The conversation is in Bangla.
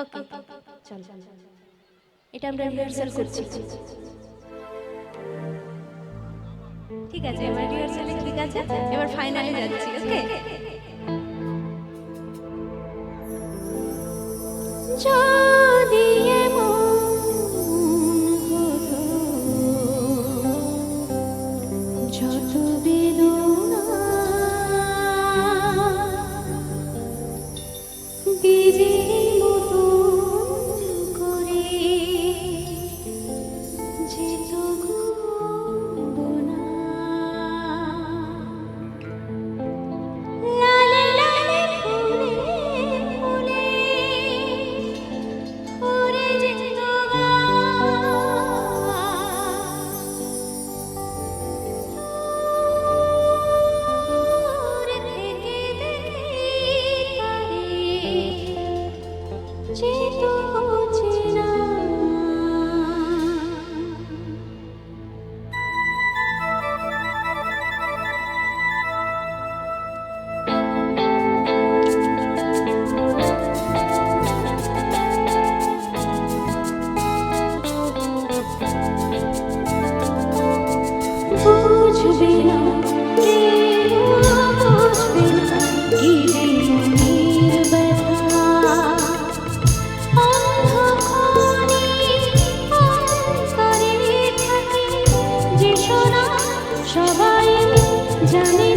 ওকে চল। এটা আমরা রিহার্সাল করছি। ঠিক আছে এবার রিহার্সালে ঠিক আছে? এবার ফাইনালে যাচ্ছি ওকে জানি